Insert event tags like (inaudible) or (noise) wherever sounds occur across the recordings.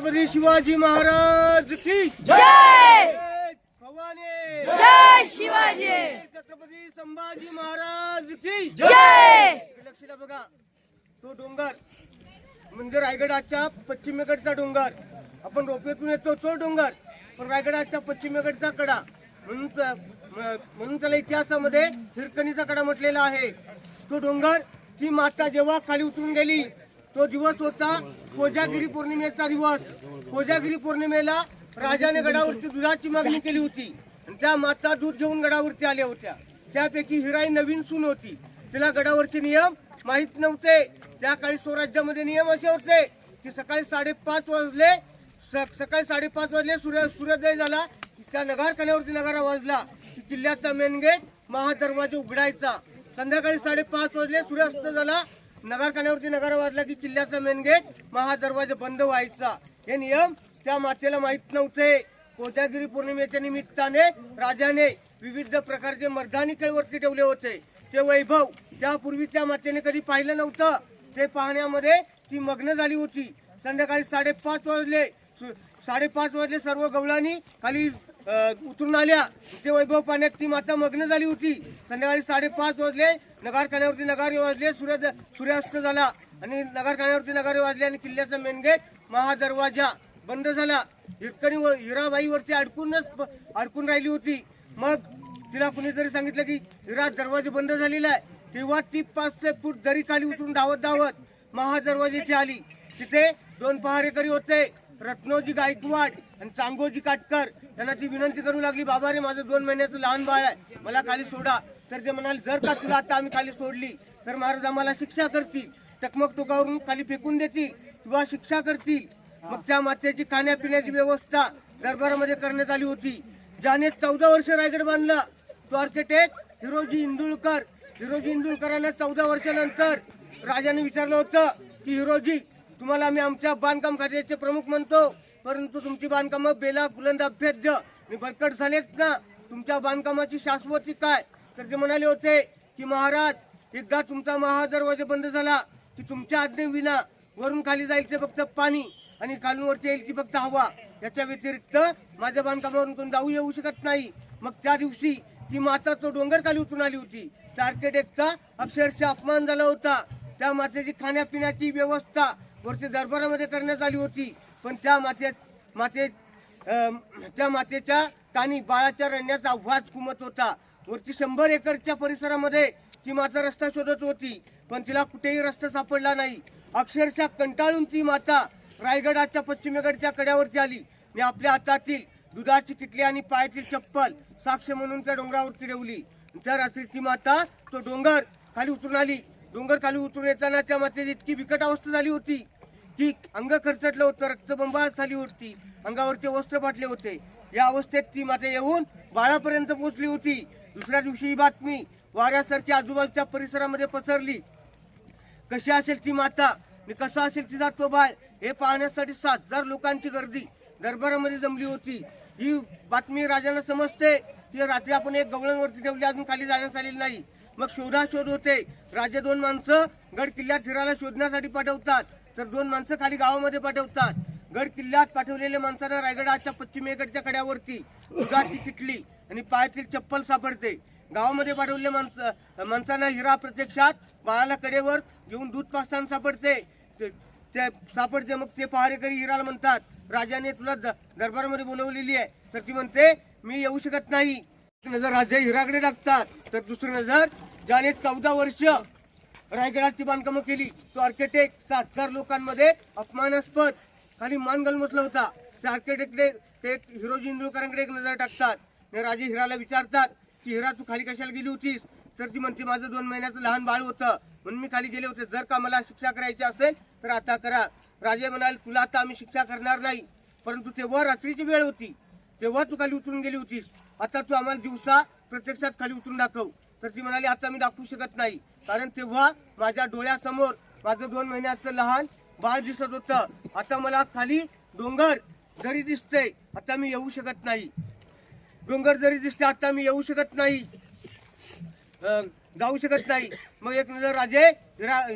छत्रपती शिवाजी महाराज की जय! भवानी! जय शिवाजी! छत्रपती संभाजी महाराज की जय! लक्षात बघा. तो डोंगर म्हणजे रायगडाच्या पश्चिमेकडचा डोंगर. आपण रोपेतून येतो तो डोंगर पण रायगडाच्या पश्चिमेकडचा कडा. म्हणून म्हणून त्याला इतिहासामध्ये हिरकणीचा कडा म्हटलेला आहे. तो डोंगर ती माता जेव्हा खाली उतरून गेली तो दिवस होता कोजागिरी पौर्णिमेचा दिवस. कोजागिरी पौर्णिमेला राजाने गडावरती दुधाची मागणी केली होती. त्या माता दूध घेऊन गडावरती आल्या होत्या. त्यापैकी हिराई नवीन सून होती. तिला गडावरचे नियम माहीत नव्हते. त्या काळी स्वराज्यामध्ये नियम असे होते की सकाळी साडेपाच वाजले स- सकाळी साडेपाच वाजले सूर्य सूर्योदय झाला त्या नगार कण्यावरती नगारा वाजला की किल्ल्याचा मेन गेट महादरवाजा उघडायचा. संध्याकाळी साडेपाच वाजले सूर्यास्त झाला नगरखान्यावरती नगर नगारा वाजला की किल्ल्याचा मेन गेट महादरवाजा बंद व्हायचा. हे नियम त्या मातेला माहीत नव्हते. कोजागिरी पौर्णिमेच्या निमित्ताने राजाने विविध प्रकारचे मर्दानी खेळवरती ठेवले होते. ते वैभव त्यापूर्वी त्या मातेने कधी पाहिलं नव्हतं. ते पाहण्यामध्ये ती मग्न झाली होती. संध्याकाळी साडेपाच वाजले. सु- साडेपाच वाजले सर्व गवळांनी खाली उतरून आल्या. ते वैभव पाण्यात ती माता मग्न झाली होती. संध्याकाळी साडेपाच वाजले. नगारखान्यावरती नगारी वाजले सूर्य सूर्यास्त झाला. आणि नगारखान्यावरती नगारी वाजले आणि किल्ल्याचा मेन गेट महादरवाजा बंद झाला. हिरकणी व- हिराबाईवरती अडकूनच अडकून राहिली होती. मग तिला कुणीतरी सांगितलं की हिरा दरवाजे बंद झालेला आहे. तेव्हा ती पाचशे फूट दरी खाली उतरून धावत धावत महादरवाजेची आली. तिथे दोन पहारेकरी होते रत्नोजी गायकवाड आणि चांगोजी काटकर. त्यांना ती विनंती करू लागली बाबा रे माझं दोन महिन्याचं लहान बाळ आहे मला खाली सोडा. तर ते म्हणाले जर का तुला आता आम्ही खाली सोडली तर महाराज आम्हाला शिक्षा करतील. टकमक टोकावरून खाली फेकून देतील. किंवा शिक्षा करतील. मग त्या मातेची खाण्यापिण्याची व्यवस्था दरबारामध्ये करण्यात आली होती. ज्याने चौदा वर्ष रायगड बांधला तो आर्किटेक्ट हिरोजी इंदुळकर. हिरोजी इंदुळकरांना चौदा वर्षानंतर राजाने विचारलं होतं की हिरोजी तुम्हाला आम्ही आमच्या बांधकाम खात्याचे प्रमुख म्हणतो परंतु तुमची बांधकामं बेला बुलंद अभेद्य आणि भरकट झालेत ना. तुमच्या बांधकामाची शाश्वती काय? तर ते म्हणाले होते की महाराज एकदा तुमचा महादरवाजा बंद झाला की तुमच्या आज्ञेविना वरून खाली जायचे फक्त पाणी आणि खालून वरती ती फक्त हवा. याच्या व्यतिरिक्त माझ्या बांधकामावरून कोण जाऊ येऊ शकत नाही. मग त्या दिवशी ती माता तो डोंगर खाली उतरून आली होती. त्या आर्किटेक्टचा अक्षरशः अपमान झाला होता. त्या मातेची खाण्यापिण्याची व्यवस्था वरती दरबारामध्ये करण्यात आली होती. पण त्या माते माते त्या मातेच्या कानी बाळाच्या रडण्याचा आवाज कुमत होता. वरती शंभर एकरच्या परिसरामध्ये ती माता रस्ता शोधत होती पण तिला कुठेही रस्ता सापडला नाही. अक्षरशः कंटाळून ती माता रायगडाच्या पश्चिमेकडच्या कड्यावरती आली आणि आपल्या हातातील दुधाची किटली आणि पायातील चप्पल साक्ष म्हणून त्या डोंगरावरती ठेवली. त्या रात्री ती माता तो डोंगर खाली उतरून आली. डोंगर खाली उतरून येताना त्या मातेची इतकी बिकट अवस्था झाली होती की अंग खरचटलं होतं रक्तबंबा झाली होती. अंगावरचे वस्त्र फाटले होते. या अवस्थेत ती माता येऊन बाळापर्यंत पोहोचली होती. दुसऱ्या दिवशी ही बातमी वाऱ्यासारखी आजूबाजूच्या परिसरामध्ये पसरली. कशी असेल ती माता आणि कसा असेल तिचा तो बाळ हे पाहण्यासाठी सात हजार लोकांची गर्दी दरबारामध्ये जमली होती. ही बातमी राजांना समजते की रात्री आपण एक गवळणवरती ठेवली अजून खाली जाण्यास आलेली नाही. मग शोधाशोध होते. राजा दोन माणसं गड किल्ल्यात फिरायला शोधण्यासाठी पाठवतात तर दोन माणसं खाली गावामध्ये पाठवतात. गड किल्ल्यात पाठवलेल्या माणसांना रायगडाच्या पश्चिमेकडच्या कड्यावरती दुधाची किटली आणि पायातील चप्पल सापडते. गावामध्ये पाठवलेल्या माणसं माणसांना हिरा प्रत्यक्षात बाळाला कडेवर घेऊन दूध पास्तान सापडते. ते- ते सापडते मग ते पहारेकरी हिराला म्हणतात राजाने तुला द- दरबारामध्ये बोलवलेली आहे. तर ती म्हणते मी येऊ शकत नाही. नजर राजा हिराकडे टाकतात तर दुसरी नजर ज्याने चौदा वर्ष रायगडाची बांधकामं केली. तो आर्किटेक्ट सात हजार लोकांमध्ये अपमानास्पद. खाली मान गलमसला होता. त्या आर्किटेक्टकडे ते एक हिरोजी इंदुरकरांकडे एक नजर टाकतात. आणि राजे हिराला विचारतात की हिरा तू खाली कशाला गेली होतीस? तर ती म्हणते माझं दोन महिन्याचं लहान बाळ होतं. म्हणून मी खाली गेले होते. जर का मला शिक्षा करायची असेल तर आता करा. राजे म्हणाले तुला आता आम्ही शिक्षा करणार नाही. परंतु तेव्हा रात्रीची वेळ होती. तेव्हा तू खाली उतरून गेली होतीस. आता तू आम्हाला दिवसा प्रत्यक्षात खाली उतरून दाखव. तर ती म्हणाली आता मी दाखवू शकत नाही. कारण तेव्हा माझ्या डोळ्यासमोर माझं दोन महिन्याचं लहान बाळ दिसत होतं. आता मला खाली डोंगर जरी दिसते आता मी येऊ शकत नाही. डोंगर जरी दिसते आता मी येऊ शकत नाही. जाऊ शकत नाही. मग एक नजर राजे रा-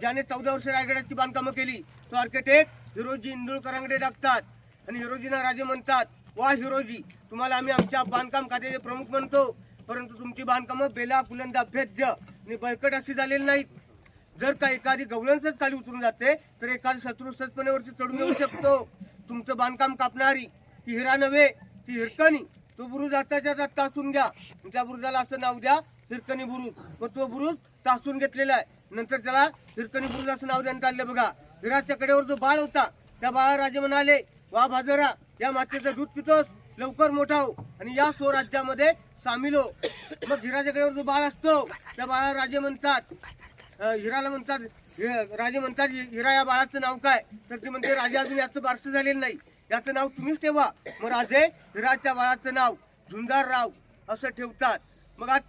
ज्याने चौदा वर्ष रायगडाची बांधकामं केली तो आर्किटेक्ट हिरोजी इंदुळकरांकडे टाकतात. आणि हिरोजीना राजे म्हणतात वा हिरोजी तुम्हाला आम्ही आमच्या बांधकाम खात्याचे प्रमुख म्हणतो. परंतु तुमची बांधकामं बेला कुलंद भेद्य आणि बळकट अशी झालेली नाहीत. जर का एखादी गवळणसच खाली उतरून जाते तर एखादी शत्रू सहजपणे वरती चढून येऊ शकतो. तुमचं बांधकाम कापणारी ती हिरा नव्हे ती हिरकणी. तो बुरुज आताच्या आत तासून घ्या. त्या बुरुजाला असं नाव द्या हिरकणी बुरुज. मग तो बुरुज तासून घेतलेला आहे. नंतर त्याला हिरकणी बुरुज असं नाव देण्यात आलं बघा. विराजच्या कडेवर जो बाळ होता त्या बाळा राजे म्हणाले वा भाजरा या मातेचं दूध पितोस लवकर मोठा हो. आणि या स्वराज्यामध्ये सामील हो. मग हिराच्या कडेवर जो बाळ असतो त्या बाळा राजे म्हणतात. हिराला म्हणतात राजे म्हणतात हिरा या बाळाचं नाव काय? तर ते म्हणते राजे अजून याचं बारसं झालेलं नाही. याचं नाव तुम्हीच ठेवा. मग राजे हिराच्या बाळाचं नाव झुंजारराव असं ठेवतात. मग आज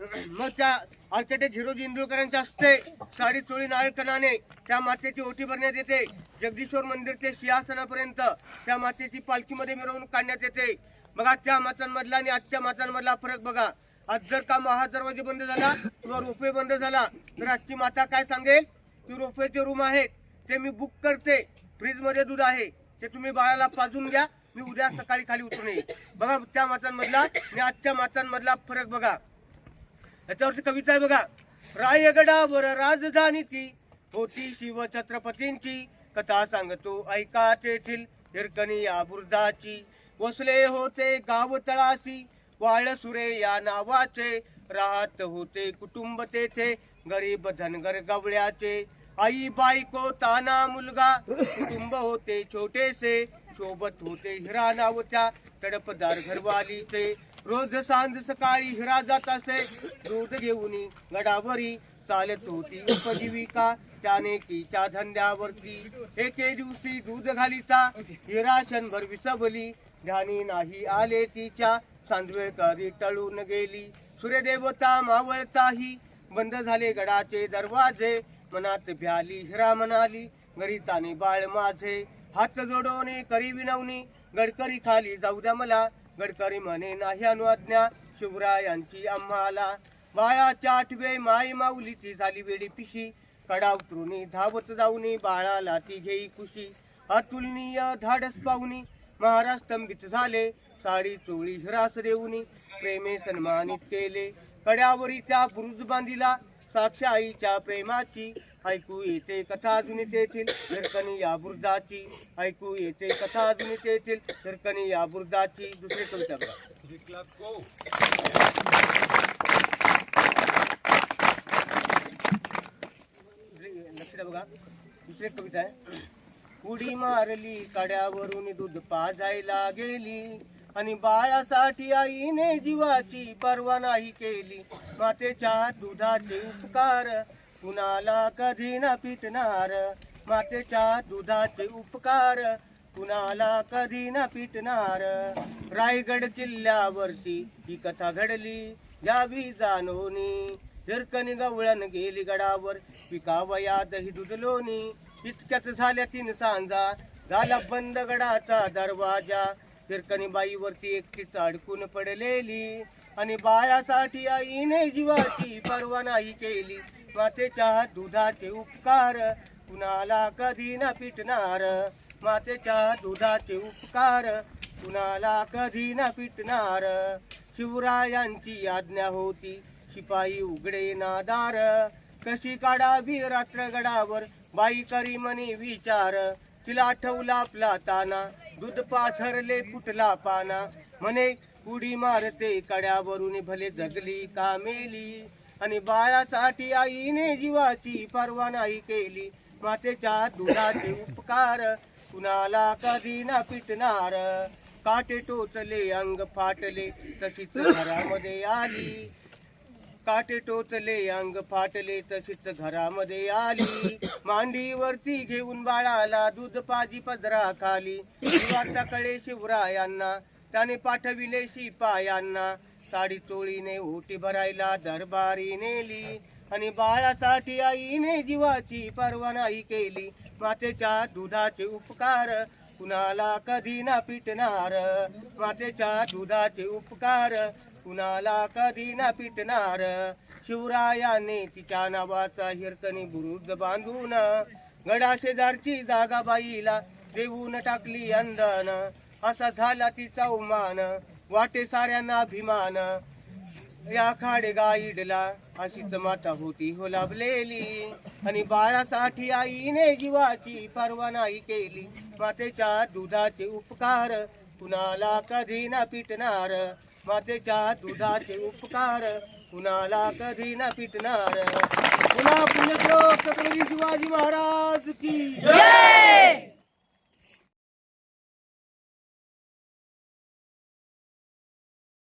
(clears throat) मग त्या आर्किटेक्ट हिरोजी इंदुळकरांच्या हस्ते साडी चोळी नाळकणाने त्या मातेची ओटी भरण्यात येते. जगदीश्वर मंदिर ते सिंहासनापर्यंत त्या मातेची पालखीमध्ये मिरवणूक काढण्यात येते. मग त्या मातांमधला आणि आजच्या मातांमधला फरक बघा. आज जर का महादरवाजे बंद झाला किंवा रोपवे बंद झाला तर आजची माता काय सांगेल? की रोपवेचे रूम आहेत. ते मी बुक करते. फ्रीजमध्ये दूध आहे. ते तुम्ही बाळाला पाजून घ्या. मी उद्या सकाळी खाली उतरून येईल बघा त्या मातांमधला आणि आजच्या मातांमधला फरक बघा. याच्यावरची कविता आहे बघा. रायगडावर राजधानी ती होती शिव छत्रपतींची कथा सांगतो ऐका तेथील हिरकणी या बुर्जाची. वसले होते गाव तळाशी वाळसुरे या नावाचे. राहत होते कुटुंब तेथे गरीब धनगर गवळ्याचे. आई बायको ताना मुलगा. कुटुंब होते छोटेसे सोबत होते हिरा नावच्या तडपदार घरवालीचे. रोज सांज सकाळी हिरा जात असे दूध घेऊन गडावरी चालत होती उपजीविका. त्याने कीच्या धंद्यावरती एके दिवशी दूध घालीचा. हिरा क्षणभर विसबली ध्यानी नाही आले तिच्या. सांजवेळकरी टळून गेली. सूर्यदेवता मावळताही. बंद झाले गडाचे दरवाजे. मनात भ्याली हिरा म्हणाली घरी ताने बाळ माझे. हात जोडवणे करी विनवणी गडकरी खाली जाऊ द्या मला. गडकरी म्हणे नाही अनुआज्ञा शिवरायांची आम्हाला. बाळाच्या आठवे माय माऊलीची झाली वेडी पिशी. कडा उतरून धावत जाऊनी बाळाला ती घेई खुशी. अतुलनीय धाडस पाहुनी महाराज स्तंभित झाले. साडी चोळी हिरास देऊनी प्रेमे सन्मानित केले. कड्यावरीचा बुरुज बांधिला. साक्ष आईच्या प्रेमाची. ऐकू येते कथा अजून तेथील हिरकणी या बुर्जाची. ऐकू येते कथा अजून तेथील हिरकणी या बुर्जाची. दुसरी कविता बघा. दुसरी कविता आहे. उडी मारली कड्यावरून दूध पाजायला गेली. आणि बाळासाठी आईने जीवाची पर्वा नाही केली. मातेच्या दुधाचे उपकार कुणाला कधी न पिटणार? मातेच्या दुधाचे उपकार कुणाला कधी न पिटणार? रायगड किल्ल्यावरती ही कथा घडली यावी जाणवणी हिरकणी गवळण गेली गडावर पिकावया दही दुधलोनी. इतक्याच झाल्या तीन सांजा झाला बंद गडाचा दरवाजा. हिरकणी बाईवरती एकटीच अडकून पडलेली आणि बायासाठी आईने जीवाची पर्वा नाही केली. मातेच्या दुधाचे उपकार कुणाला कधी ना पिटणार? मातेच्या दुधाचे उपकार कुणाला कधी ना पिटणार? शिवरायांची आज्ञा होती शिपाई उघडे नादार. कशी काढावी रात्र गडावर बाई करी म्हणे विचार. तिला आठवला आपला ताना. दूध पासरले फुटला पाना. म्हणे उडी मारते कड्यावरून भले जगली का मेली आणि बाळासाठी आईने जीवाची पर्वा नाही केली. मातेच्या दुधाचे उपकार कुणाला कधी ना पिटणार. काटे टोचले अंग फाटले तशीच घरामध्ये आली. काटे टोचले अंग फाटले तशीच घरामध्ये आली. मांडीवरती घेऊन बाळाला दूध पाजी पदरा खाली कळे शिवरायांना त्याने पाठविले शिपायांना. साडी चोळीने ओटी भरायला दरबारी नेली. आणि बाळासाठी आईने जीवाची परवानाई केली. मातेच्या दुधाचे उपकार कुणाला कधी ना पिटणार. मातेच्या दुधाचे उपकार कुणाला कधी ना पिटणार? शिवरायाने तिच्या नावाचा हिरकणी बुरुज बांधून गडा शेजारची जागा बाईला देऊन टाकली अंधन असा झाला तिचा उमान वाटे साऱ्यांना अभिमान. या खाडे गाईडला अशीच माता होती हो लाभलेली. आणि बाळासाठी आईने जीवाची पर्वा नाही केली. मातेच्या दुधाचे उपकार कुणाला कधी ना पिटणार? मातेच्या दुधाचे उपकार. कुणाला कधी ना पिटणार. पुन्हा पुण्यश्लोक छत्रपती शिवाजी महाराज की